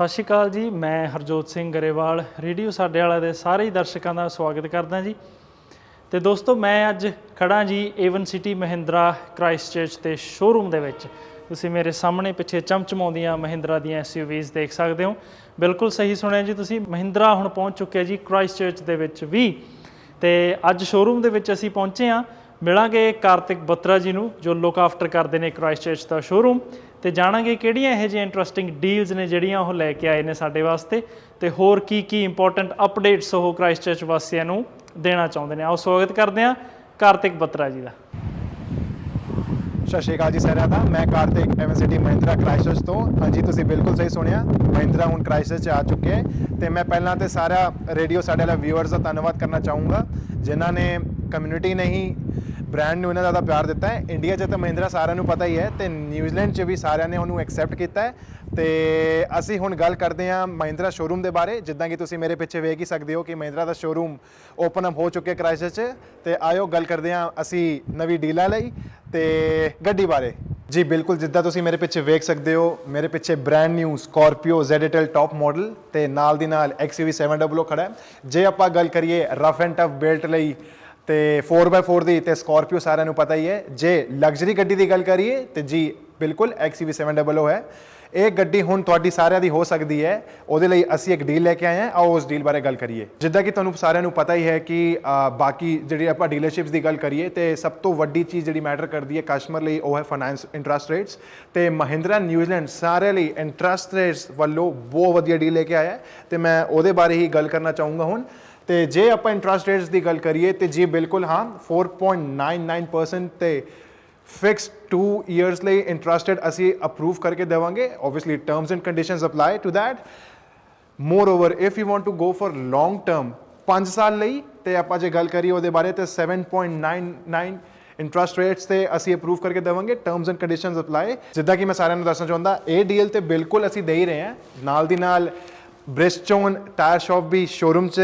ਸਤਿ ਸ਼੍ਰੀ ਅਕਾਲ ਜੀ, ਮੈਂ ਹਰਜੋਤ ਸਿੰਘ ਗਰੇਵਾਲ, ਰੇਡੀਓ ਸਾਡੇ ਵਾਲਾ ਦੇ ਸਾਰੇ ਹੀ ਦਰਸ਼ਕਾਂ ਦਾ ਸਵਾਗਤ ਕਰਦਾ ਜੀ। ਤੇ ਦੋਸਤੋ, ਮੈਂ ਅੱਜ ਖੜਾ ਜੀ ਏਵਨ ਸਿਟੀ ਮਹਿੰਦਰਾ ਕ੍ਰਾਈਸਟਚਰਚ ਦੇ ਸ਼ੋਰੂਮ ਦੇ ਵਿੱਚ। ਤੁਸੀਂ ਮੇਰੇ ਸਾਹਮਣੇ ਪਿੱਛੇ ਚਮਚਮਾਉਂਦੀਆਂ ਮਹਿੰਦਰਾ ਦੀਆਂ ਐਸਯੂਵੀਜ਼ ਦੇਖ ਸਕਦੇ ਹੋ। ਬਿਲਕੁਲ ਸਹੀ ਸੁਣਿਆ ਜੀ ਤੁਸੀਂ, ਮਹਿੰਦਰਾ ਹੁਣ ਪਹੁੰਚ ਚੁੱਕਿਆ ਜੀ ਕ੍ਰਾਈਸਟਚਰਚ ਦੇ ਵਿੱਚ ਵੀ। ਤੇ ਅੱਜ ਸ਼ੋਰੂਮ ਦੇ ਵਿੱਚ ਅਸੀਂ ਪਹੁੰਚੇ ਹਾਂ। ਮਿਲਾਂਗੇ ਕਾਰਤਿਕ ਬੱਤਰਾ ਜੀ ਨੂੰ, ਜੋ ਲੁੱਕ ਆਫਟਰ ਕਰਦੇ ਨੇ ਕ੍ਰਾਈਸਟ ਚਰਚ ਦਾ ਸ਼ੋਰੂਮ ਤੇ ਜਾਣਾਂਗੇ ਕਿਹੜੀਆਂ ਇਹੋ ਜਿਹੀਆਂ ਇੰਟਰਸਟਿੰਗ ਡੀਲਸ ਨੇ ਜਿਹੜੀਆਂ ਉਹ ਲੈ ਕੇ ਆਏ ਨੇ ਸਾਡੇ ਵਾਸਤੇ, ਤੇ ਹੋਰ ਕੀ ਕੀ ਇੰਪੋਰਟੈਂਟ ਅਪਡੇਟਸ ਉਹ ਕ੍ਰਾਈਸਟ ਚਰਚ ਵਾਸੀਆਂ ਨੂੰ ਦੇਣਾ ਚਾਹੁੰਦੇ ਨੇ। ਆਓ ਸਵਾਗਤ ਕਰਦੇ ਹਾਂ ਕਾਰਤਿਕ ਬੱਤਰਾ ਜੀ ਦਾ। ਸਤਿ ਸ਼੍ਰੀ ਅਕਾਲ ਜੀ ਸਾਰਿਆਂ ਦਾ, ਮੈਂ ਕਾਰਤਿਕ ਐਮਐਸਟੀ ਮਹਿੰਦਰਾ ਕ੍ਰਾਈਸਟਚਰਚ ਤੋਂ। ਹਾਂਜੀ, ਤੁਸੀਂ ਬਿਲਕੁਲ ਸਹੀ ਸੁਣਿਆ, ਮਹਿੰਦਰਾ ਹੁਣ ਕ੍ਰਾਈਸਟਚਰਚ ਆ ਚੁੱਕੇ ਹੈ। ਤੇ ਮੈਂ ਪਹਿਲਾਂ ਤੇ ਸਾਰਾ ਰੇਡੀਓ ਸਾਡੇ ਵਾਲੇ ਵਿਊਅਰਸ ਦਾ ਧੰਨਵਾਦ ਕਰਨਾ ਚਾਹੂੰਗਾ, ਜਿਨ੍ਹਾਂ ਨੇ ਕਮਿਊਨਿਟੀ ਨਹੀਂ ਬ੍ਰਾਂਡ ਨੂੰ ਇਹਨਾਂ ਜ਼ਿਆਦਾ ਪਿਆਰ ਦਿੱਤਾ ਹੈ। ਇੰਡੀਆ 'ਚ ਤਾਂ ਮਹਿੰਦਰਾ ਸਾਰਿਆਂ ਨੂੰ ਪਤਾ ਹੀ ਹੈ ਤੇ ਨਿਊਜ਼ੀਲੈਂਡ 'ਚ ਵੀ ਸਾਰਿਆਂ ਨੇ ਉਹਨੂੰ ਐਕਸੈਪਟ ਕੀਤਾ ਹੈ। ਤੇ ਅਸੀਂ ਹੁਣ ਗੱਲ ਕਰਦੇ ਹਾਂ ਮਹਿੰਦਰਾ ਸ਼ੋਰੂਮ ਦੇ ਬਾਰੇ, ਜਿੱਦਾਂ ਕਿ ਤੁਸੀਂ ਮੇਰੇ ਪਿੱਛੇ ਵੇਖ ਹੀ ਸਕਦੇ ਹੋ ਕਿ ਮਹਿੰਦਰਾ ਦਾ ਸ਼ੋਰੂਮ ਓਪਨ ਅਪ ਹੋ ਚੁੱਕਿਆ ਕ੍ਰਾਈਸਟਚਰਚ 'ਚ। ਤੇ ਆਇਓ ਗੱਲ ਕਰਦੇ ਹਾਂ ਅਸੀਂ ਨਵੀਂ ਡੀਲਾਂ ਲਈ ਤੇ ਗੱਡੀ ਬਾਰੇ। ਜੀ ਬਿਲਕੁਲ, ਜਿੱਦਾਂ ਤੁਸੀਂ ਮੇਰੇ ਪਿੱਛੇ ਵੇਖ ਸਕਦੇ ਹੋ, ਮੇਰੇ ਪਿੱਛੇ brand new Scorpio ZL top model ਤੇ ਨਾਲ ਦੀ ਨਾਲ XUV 700 ਖੜਾ ਹੈ। ਜੇ ਆਪਾਂ ਗੱਲ ਕਰੀਏ ਰਫ ਐਂਡ ਟਫ ਬਿਲਟ ਲਈ ਤੇ 4x4 ਦੀ ਤੇ ਸਕਾਰਪੀਓ ਸਾਰਿਆਂ ਨੂੰ ਪਤਾ ਹੀ ਹੈ। ਜੇ ਲਗਜ਼ਰੀ ਗੱਡੀ ਦੀ ਗੱਲ ਕਰੀਏ, ਤੇ ਜੀ ਬਿਲਕੁਲ XUV 700 ਹੈ। ਇਹ ਗੱਡੀ ਹੁਣ ਤੁਹਾਡੀ ਸਾਰਿਆਂ ਦੀ ਹੋ ਸਕਦੀ ਹੈ। ਉਹਦੇ ਲਈ ਅਸੀਂ ਇੱਕ ਡੀਲ ਲੈ ਕੇ ਆਏ ਹਾਂ। ਆਓ ਉਸ ਡੀਲ ਬਾਰੇ ਗੱਲ ਕਰੀਏ। ਜਿੱਦਾਂ ਕਿ ਤੁਹਾਨੂੰ ਸਾਰਿਆਂ ਨੂੰ ਪਤਾ ਹੀ ਹੈ ਕਿ ਬਾਕੀ ਜਿਹੜੀ ਆਪਾਂ ਡੀਲਰਸ਼ਿਪਸ ਦੀ ਗੱਲ ਕਰੀਏ, ਤੇ ਸਭ ਤੋਂ ਵੱਡੀ ਚੀਜ਼ ਜਿਹੜੀ ਮੈਟਰ ਕਰਦੀ ਹੈ ਕਸਟਮਰ ਲਈ, ਉਹ ਹੈ ਫਾਈਨਾਂਸ ਇੰਟਰਸਟ ਰੇਟਸ ਤੇ ਮਹਿੰਦਰਾ ਨਿਊਜ਼ੀਲੈਂਡ ਸਾਰੇ ਲਈ ਇੰਟਰਸਟ ਰੇਟਸ ਵੱਲੋਂ ਬਹੁਤ ਵਧੀਆ ਡੀਲ ਲੈ ਕੇ ਆਇਆ ਹੈ। ਤੇ ਮੈਂ ਉਹਦੇ ਬਾਰੇ ਹੀ ਗੱਲ ਕਰਨਾ ਚਾਹੂੰਗਾ ਹੁਣ। ਤੇ ਜੇ ਆਪਾਂ ਇੰਟਰਸਟ ਰੇਟਸ ਦੀ ਗੱਲ ਕਰੀਏ ਤੇ ਜੀ ਬਿਲਕੁਲ, ਹਾਂ 4.99% ਤੇ ਫਿਕਸ 2 ਇਅਰਸ ਲਈ ਇੰਟਰਸਟਡ ਅਸੀਂ ਅਪਰੂਵ ਕਰਕੇ ਦੇਵਾਂਗੇ। Obviously terms and conditions apply to that moreover if you want to go for long term 5 ਸਾਲ ਲਈ, ਤੇ ਆਪਾਂ ਜੇ ਗੱਲ ਕਰੀਏ ਉਹਦੇ ਬਾਰੇ ਤੇ 7.99 ਇੰਟਰਸਟ ਰੇਟਸ ਤੇ ਅਸੀਂ ਅਪਰੂਵ ਕਰਕੇ ਦੇਵਾਂਗੇ। ਟਰਮਸ ਐਂਡ ਕੰਡੀਸ਼ਨਸ ਅਪਲਾਈ ਜਿੱਦਾਂ ਕਿ ਮੈਂ ਸਾਰਿਆਂ ਨੂੰ ਦੱਸਣਾ ਚਾਹੁੰਦਾ ਇਹ ਡੀਲ ਤੇ ਬਿਲਕੁਲ ਅਸੀਂ ਦੇ ਹੀ ਰਹੇ ਹਾਂ। ਨਾਲ ਦੀ ਨਾਲ ਬ੍ਰਿਸਟੋਨ ਟਾਇਰ ਸ਼ਾਪ ਵੀ ਸ਼ੋਰੂਮ 'ਚ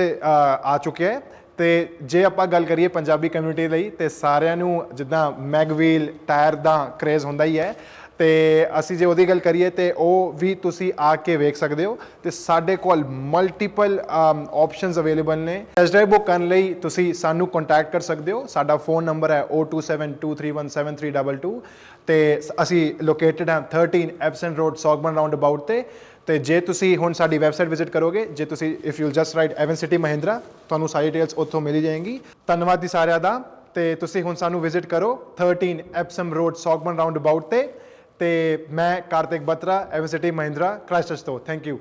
ਆ ਚੁੱਕਿਆ ਹੈ। ਤੇ ਜੇ ਆਪਾਂ ਗੱਲ ਕਰੀਏ ਪੰਜਾਬੀ ਕਮਿਊਨਿਟੀ ਲਈ, ਤੇ ਸਾਰਿਆਂ ਨੂੰ ਜਿੱਦਾਂ ਮੈਗਵੀਲ, ਟਾਇਰ ਦਾ ਕ੍ਰੇਜ਼ ਹੁੰਦਾ ਹੀ ਹੈ। ਤੇ ਅਸੀਂ ਜੇ ਉਹਦੀ ਗੱਲ ਕਰੀਏ ਤੇ ਉਹ ਵੀ ਤੁਸੀਂ ਆ ਕੇ ਵੇਖ ਸਕਦੇ ਹੋ ਤੇ ਸਾਡੇ ਕੋਲ ਮਲਟੀਪਲ ਆਪਸ਼ਨਸ ਅਵੇਲੇਬਲ ਨੇ। ਟੈਸਟ ਡਰਾਈਵ ਬੁੱਕ ਕਰਨ ਲਈ ਤੁਸੀਂ ਸਾਨੂੰ ਕੰਟੈਕਟ ਕਰ ਸਕਦੇ ਹੋ। ਸਾਡਾ ਫੋਨ ਨੰਬਰ ਹੈ 0272317322 ਤੇ ਅਸੀਂ ਲੋਕੇਟਡ ਹਾਂ 13 Epsom road Sockburn roundabout ਤੇ। ਤੇ ਜੇ ਤੁਸੀਂ ਹੁਣ ਸਾਡੀ ਵੈਬਸਾਈਟ ਵਿਜ਼ਿਟ ਕਰੋਗੇ, ਜੇ ਤੁਸੀਂ if you just write Avon City Mahindra ਤੁਹਾਨੂੰ ਸਾਰੀ ਡਿਟੇਲਸ ਉੱਥੋਂ ਮਿਲ ਜਾਏਗੀ। ਧੰਨਵਾਦ ਜੀ ਸਾਰਿਆਂ ਦਾ। ਤੇ ਤੁਸੀਂ ਹੁਣ ਸਾਨੂੰ ਵਿਜ਼ਿਟ ਕਰੋ 13 Epsom road Sockburn roundabout ਤੇ। ਤੇ ਮੈਂ Kartik Batra Avon City Mahindra Christchurch ਤੋਂ। Thank you